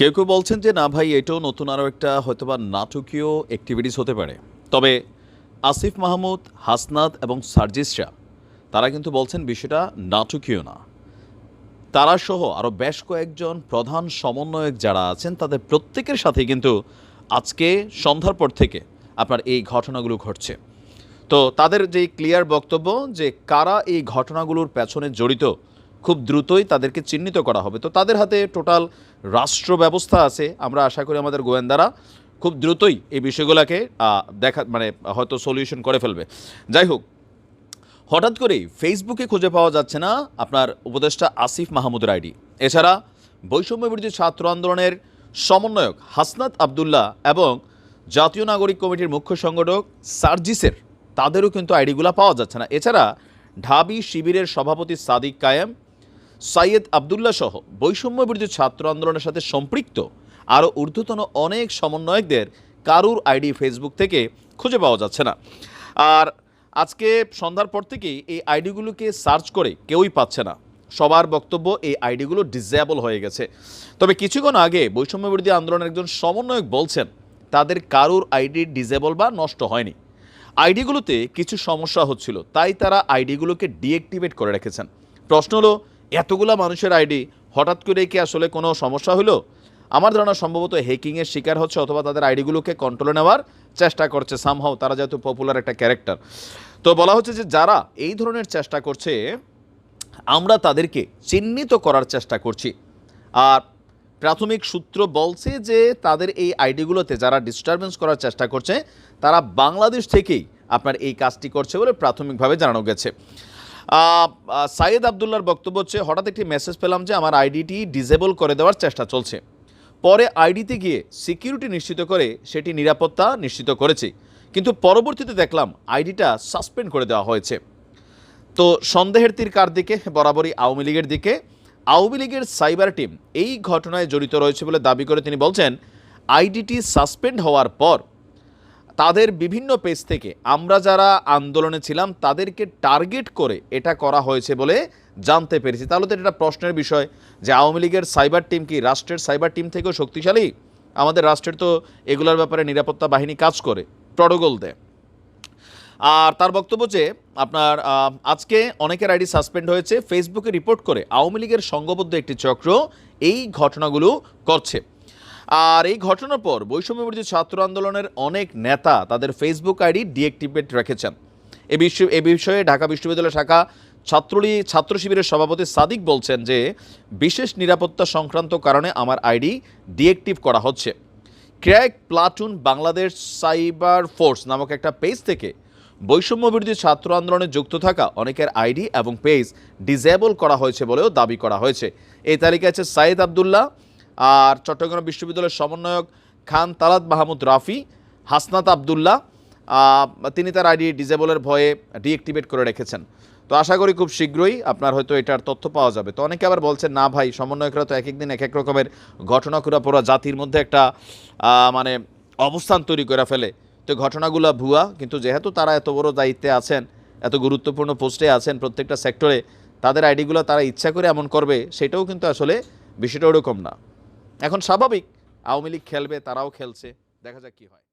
কেউ কেউ বলছেন যে, না ভাই, এটাও নতুন আরও একটা হয়তোবা নাটকীয় অ্যাক্টিভিটিস হতে পারে। তবে আসিফ মাহমুদ, হাসনাত এবং সার্জিসরা তারা কিন্তু বলছেন বিষয়টা নাটকীয় না। তারা সহ আরও বেশ কয়েকজন প্রধান সমন্বয়ক যারা আছেন, তাদের প্রত্যেকের সাথে কিন্তু আজকে সন্ধ্যার পর থেকে আপনার এই ঘটনাগুলো ঘটছে। তো তাদের যে ক্লিয়ার বক্তব্য যে, কারা এই ঘটনাগুলোর পেছনে জড়িত খুব দ্রুতই তাদেরকে চিহ্নিত করা হবে। তো তাদের হাতে টোটাল রাষ্ট্র ব্যবস্থা আছে। আমরা আশা করি আমাদের গোয়েন্দারা খুব দ্রুতই এই বিষয়গুলোকে দেখা মানে হয়তো সলিউশন করে ফেলবে। যাই হোক, হঠাৎ করেই ফেসবুকে খুঁজে পাওয়া যাচ্ছে না আপনার উপদেষ্টা আসিফ মাহমুদের আইডি। এছাড়া বৈষম্য বিরোধী ছাত্র আন্দোলনের সমন্বয়ক হাসনাত আবদুল্লাহ এবং জাতীয় নাগরিক কমিটির মুখ্য সংগঠক সার্জিসের তাদেরও কিন্তু আইডিগুলো পাওয়া যাচ্ছে না। এছাড়া ঢাবি শিবিরের সভাপতি সাদিক কায়েম সাইয়েদ আবদুল্লাহ সহ বৈষম্য বিরোধী ছাত্র আন্দোলনের সাথে সম্পৃক্ত আরও ঊর্ধ্বতন অনেক সমন্বয়কদের কারুর আইডি ফেসবুক থেকে খুঁজে পাওয়া যাচ্ছে না। আর আজকে সন্ধ্যার পর থেকেই এই আইডিগুলোকে সার্চ করে কেউই পাচ্ছে না। সবার বক্তব্য এই আইডিগুলো ডিসেবল হয়ে গেছে। তবে কিছুক্ষণ আগে বৈষম্য বিরোধী আন্দোলনের একজন সমন্বয়ক বলছেন, তাদের কারুর আইডি ডিসেবল বা নষ্ট হয়নি। আইডিগুলোতে কিছু সমস্যা হচ্ছিল, তাই তারা আইডিগুলোকে ডিঅ্যাক্টিভেট করে রেখেছেন। প্রশ্ন হলো এতগুলা মানুষের আইডি, হঠাৎ করে কি আসলে কোনো সমস্যা হলো? আমার ধারণা সম্ভবত হ্যাকিংয়ের শিকার হচ্ছে অথবা তাদের আইডিগুলোকে কন্ট্রোলে নেওয়ার চেষ্টা করছে সামহাও তারা যেহেতু পপুলার একটা ক্যারেক্টার তো বলা হচ্ছে যে যারা এই ধরনের চেষ্টা করছে, আমরা তাদেরকে চিহ্নিত করার চেষ্টা করছি। আর প্রাথমিক সূত্র বলছে যে তাদের এই আইডিগুলোতে যারা ডিস্টারবেন্স করার চেষ্টা করছে, তারা বাংলাদেশ থেকেই আপনার এই কাজটি করছে বলে প্রাথমিকভাবে জানানো গেছে। সাইয়েদ আবদুল্লার বক্তব্য হচ্ছে, হঠাৎ একটি মেসেজ পেলাম যে আমার আইডিটি ডিসেবল করে দেওয়ার চেষ্টা চলছে। পরে আইডিতে গিয়ে সিকিউরিটি নিশ্চিত করে সেটি নিরাপত্তা নিশ্চিত করেছি। কিন্তু পরবর্তীতে দেখলাম আইডিটা সাসপেন্ড করে দেওয়া হয়েছে। তো সন্দেহের তীর কার দিকে? বরাবরই আওয়ামী লীগের দিকে। আওয়ামী লীগের সাইবার টিম এই ঘটনায় জড়িত রয়েছে বলে দাবি করে তিনি বলছেন আইডিটি সাসপেন্ড হওয়ার পর তাদের বিভিন্ন পেজ থেকে আমরা যারা আন্দোলনে ছিলাম, তাদেরকে টার্গেট করে এটা করা হয়েছে বলে জানতে পেরেছি। তাহলে তো এটা প্রশ্নের বিষয় যে আওয়ামী লীগের সাইবার টিম কি রাষ্ট্রের সাইবার টিম থেকেও শক্তিশালী? আমাদের রাষ্ট্রের তো এগুলোর ব্যাপারে নিরাপত্তা বাহিনী কাজ করে প্রটোকল দেয়। আর তার বক্তব্য যে আপনার আজকে অনেকের আইডি সাসপেন্ড হয়েছে ফেসবুকে রিপোর্ট করে আওয়ামী লীগের সংঘবদ্ধ একটি চক্র এই ঘটনাগুলো করছে। আর এই ঘটনার পর বৈষম্য বিরোধী ছাত্র আন্দোলনের অনেক নেতা তাদের ফেসবুক আইডি ডিএক্টিভেট রেখেছেন। এ বিষয়ে এ বিষয়ে ঢাকা বিশ্ববিদ্যালয় শাখা ছাত্রলী, ছাত্র শিবিরের সভাপতি সাদিক বলছেন যে, বিশেষ নিরাপত্তা সংক্রান্ত কারণে আমার আইডি ডিএক্টিভ করা হচ্ছে। Crack platoon Bangladesh cyber force নামক একটা পেজ থেকে বৈষম্য বিরোধী ছাত্র আন্দোলনে যুক্ত থাকা অনেকের আইডি এবং পেজ ডিজেবল করা হয়েছে বলেও দাবি করা হয়েছে। এই তালিকায় আছে সাইদ আবদুল্লাহ আর চট্টগ্রাম বিশ্ববিদ্যালয়ের সমন্বয়ক খান তালাত মাহমুদ রাফি, হাসনাত আবদুল্লাহ তিনি তার আইডি ডিজেবলের ভয়ে ডিঅ্যাক্টিভেট করে রেখেছেন। তো আশা করি খুব শীঘ্রই আপনার হয়তো এটার তথ্য পাওয়া যাবে। তো অনেকে আবার বলছেন, না ভাই, সমন্বয়করা তো এক এক দিন এক এক রকমের ঘটনা করে পুরো জাতির মধ্যে একটা মানে অবস্থান তৈরি করে ফেলে। তো ঘটনাগুলো ভুয়া, কিন্তু যেহেতু তারা এত বড় দায়িত্বে আছেন, এত গুরুত্বপূর্ণ পোস্টে আছেন প্রত্যেকটা সেক্টরে, তাদের আইডিগুলো তারা ইচ্ছা করে এমন করবে, সেটাও কিন্তু আসলে বিষয়টা ওরকম না। এখন স্বাভাবিক আওয়ামী লীগ খেলবে তারাও খেলছে দেখা যাক কি হয়।